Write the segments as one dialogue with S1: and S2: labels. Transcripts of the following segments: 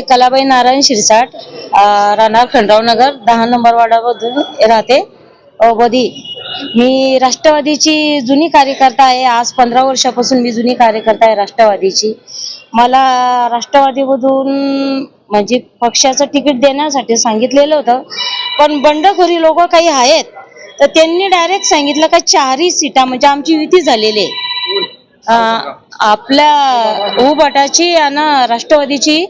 S1: कलाबाई नारायण शिरसाट अं, राहणार खंडराव नगर दहा नंबर वार्डामधून राहते. अवधी मी राष्ट्रवादीची जुनी कार्यकर्ता आहे. आज पंधरा वर्षापासून मी जुनी कार्यकर्ता आहे राष्ट्रवादीची. मला राष्ट्रवादीमधून म्हणजे पक्षाचं तिकीट देण्यासाठी सांगितलेलं होतं. पण बंडखोरी लोक काही आहेत तर त्यांनी डायरेक्ट सांगितलं का चारही सीटा म्हणजे आमची युती झालेली आहे. आपल्या उबटाची आणि राष्ट्रवादीची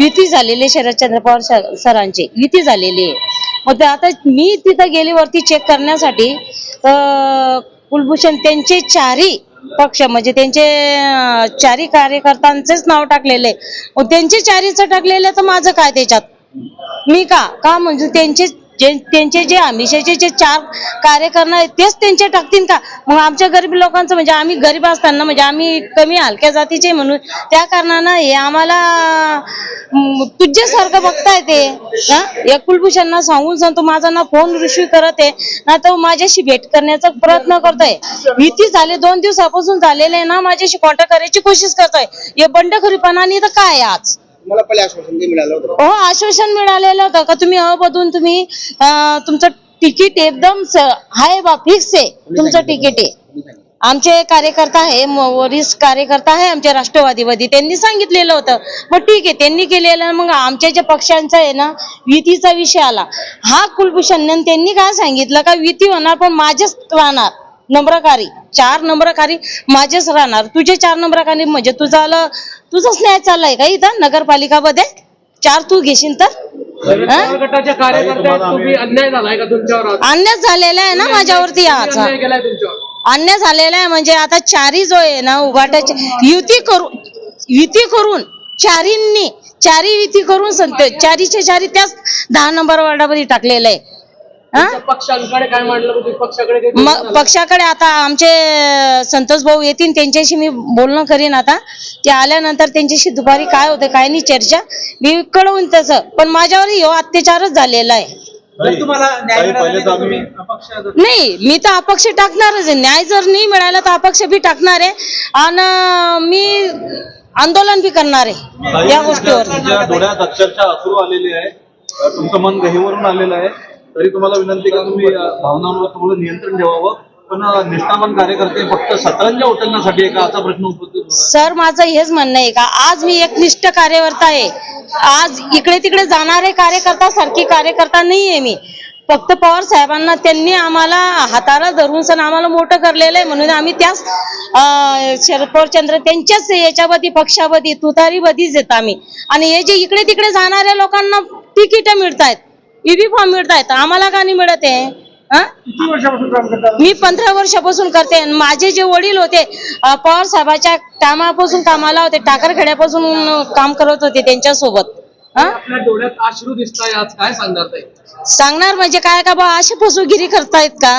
S1: युती झालेली शरदचंद्र पवार सर- सरांची. युती झालेली आहे. मग ते आता मी तिथं गेली वरती चेक करण्यासाठी तर कुलभूषण त्यांचे चारही पक्ष म्हणजे त्यांचे चारी चारही कार्यकर्त्यांचेच नाव टाकलेले मग त्यांचे चारीचं टाकलेलं तर माझं काय त्याच्यात? मी का? का म्हणजे त्यांचे जे त्यांचे जे हमेशाचे जे चार कार्य आहेत तेच त्यांचे टाकतील का? मग आमच्या गरीब लोकांचं म्हणजे आम्ही गरीब असताना म्हणजे आम्ही कमी हलक्या जातीचे म्हणून त्या कारणानं हे आम्हाला तुझ्यासारखं बघताय ते. हा? या कुलभूषणना सांगून सांगतो माझा ना फोन रिसिव्ह करत आहे ना तो माझ्याशी भेट करण्याचा प्रयत्न करतोय. भीती झाले दोन दिवसापासून झालेले आहे ना माझ्याशी कॉन्टॅक्ट करायची कोशिश करतोय. हे बंडखोरीपणाने तर काय आहे आज?
S2: तुम्हाला पहिले आश्वासन ते मिळालं होतं.
S1: हो आश्वासन मिळालेलं होतं. का तुम्ही अबधून तुम्ही अं, तुमचं तिकीट एकदम स- आहे बा फिक्स आहे. तुमचं तिकीट आहे.
S2: तुम्ही.
S1: आमचे कार्यकर्ता आहे म- वरिष्ठ कार्यकर्ता आहे आमचे राष्ट्रवादीवादी त्यांनी सांगितलेलं होतं. मग ठीक आहे त्यांनी केलेलं. मग आमच्या ज्या पक्षांचा आहे ना युतीचा विषय आला. हा कुलभूषण त्यांनी काय सांगितलं? का युती होणार पण माझेच राहणार. नम्रकारी. चार नम्रकारी माझेच राहणार. तुझे चार नम्रकारी म्हणजे तुझं आलं तुझंच न्याय चाललाय का इथं? नगरपालिकामध्ये? चार तू घेशील तर? हा?
S3: गटाच्या कार्यकर्त्यात तुम्ही अन्याय झालाय का तुमच्यावर आज?
S1: अन्याय झालेला आहे ना माझ्यावरती याचा
S3: अन्याय केलाय तुमच्यावर.
S1: अन्याय झालेला आहे म्हणजे आता चारी जो आहे ना उघाटाची युती करू युती करून चारींनी चारी युती करून संत चारीच्या चारी त्याच दहा नंबर वार्डामध्ये टाकलेलं आहे.
S3: पक्षांकडे काय मांडलं? पक्षाकडे
S1: मग पक्षाकडे आता आमचे संतोष भाऊ येतील त्यांच्याशी मी बोलणं करीन आता. ते आल्यानंतर त्यांच्याशी दुपारी काय होतं काय नाही चर्चा. मी कळवून तसं. पण माझ्यावर ह्यो अत्याचारच झालेला आहे.
S3: नाही
S1: मी तर अपक्ष टाकणारच आहे. न्याय जर नाही मिळाला तर अपक्ष बी टाकणार आहे. आणि मी आंदोलन बी करणार आहे. या गोष्टीवर.
S4: डोळ्यात अक्षरशः अश्रू आलेले आहे. तुमचं मन गहिवरून आलेलं आहे. तरी तुम्हाला विनंती का तुम्ही भावनांवर थोडं नियंत्रण ठेवावं? पण निष्ठावान कार्यकर्ते फक्त सतरंजा उचलण्यासाठी का असा प्रश्न उपस्थित
S1: सर माझं हेच म्हणणं आहे का आज मी एक निष्ठ कार्यकर्ता आहे. आज इकडे तिकडे जाणारे कार्यकर्ता सारखी कार्यकर्ता नाही आहे मी. फक्त पवार साहेबांना त्यांनी आम्हाला हाताला धरून सण आम्हाला मोठं करलेलं आहे. म्हणून आम्ही त्याच शरद पवारचंद्र त्यांच्याच याच्यावरती पक्षावधी तुतारीवधीच येत आम्ही. आणि हे जे इकडे तिकडे जाणाऱ्या लोकांना तिकीट मिळतायत. ईबी फॉर्म मिळतायत आम्हाला का नाही मिळत आहे? हा?
S3: किती वर्षापासून काम करता
S1: मी पंधरा वर्षापासून करते आणि माझे जे वडील होते अ, पवार साहेबाच्या कामापासून कामाला होते टाकरखेड्यापासून काम करत होते त्यांच्यासोबत
S3: आपल्या डोळ्यात अश्रू दिसताय आज काय सांगणार ताई?
S1: सांगणार म्हणजे काय का बा अशी फसवेगिरी करतायत का?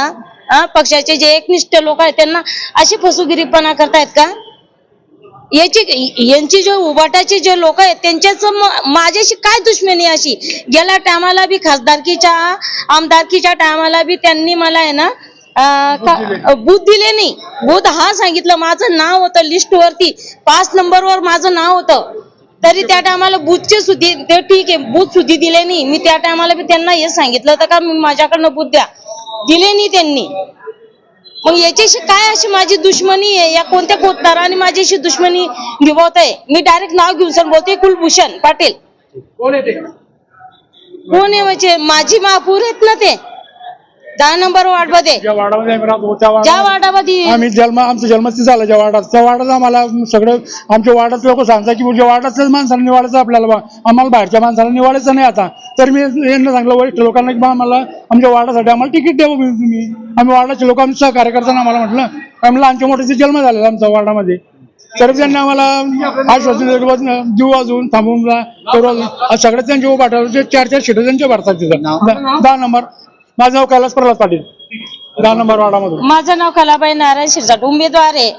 S1: हा? पक्षाचे जे एकनिष्ठ लोक आहेत त्यांना अशी फसवेगिरीपणा करतायत का? याची यांची जे उबाटाचे जे लोक आहेत त्यांच्याच माझ्याशी काय दुश्मनी अशी? गेल्या टायमाला बी खासदारकीच्या आमदारकीच्या टायमाला बी त्यांनी मला आहे ना बूथ दिले नाही. बूथ हा सांगितलं माझं नाव होतं लिस्ट वरती पाच नंबरवर माझं नाव होतं. तरी त्या टायमाला बूथचे सुद्धी ते ठीक आहे बूथ सुद्धी दिले नाही. मी त्या टायमाला बी त्यांना हे सांगितलं होतं का मी माझ्याकडनं बूथ द्या. दिले नाही त्यांनी. मग याच्याशी काय अशी माझी दुश्मनी आहे? या कोणत्या कोतदाराने माझ्याशी दुश्मनी निभावत आहे? मी डायरेक्ट नाव घेऊन सर बोलते कुलभूषण पाटील.
S3: कोण येते
S1: कोण आहे म्हणजे? माझी महापूर आहेत ना ते? दहा नंबर वार्डमध्ये
S5: ज्या वार्डामध्ये आम्ही राहतो त्या
S1: ज्या
S5: वार्डात
S1: वार्डामध्ये
S5: आम्ही जन्म आमचं जन्मस्थित झालं ज्या वार्डात. त्या वार्डात आम्हाला सगळं आमच्या वार्डात लोक सांगतात की ज्या वार्डातल्याच माणसाला निवाडायचं आपल्याला बा. आम्हाला बाहेरच्या माणसाला निवाडायचं नाही आता. तर मी यांना सांगलं वरिष्ठ लोकांना की बा आम्हाला आमच्या वार्डासाठी आम्हाला तिकीट द्यावं तुम्ही तुम्ही. आम्ही वार्डाचे लोक आम्ही सहकार्य करताना आम्हाला म्हटलं आम्ही लहानच्या मोठ्याचा जन्म झालेला आमचा वार्डामध्ये. तर त्यांनी आम्हाला आश्वासन दिलं की बा जीव वाजवून थांबवून जा करू वाजवून. सगळं त्यांच्या उभाटावर जे चार चार सीटं त्यांच्या भरतात तिथं. दहा नंबर. माझं नाव कैलास प्रल्हाद पाटील. दहा नंबर वार्डामधून.
S1: माझं नाव कलाबाई नारायण शिरसाट. उमेदवार आहे.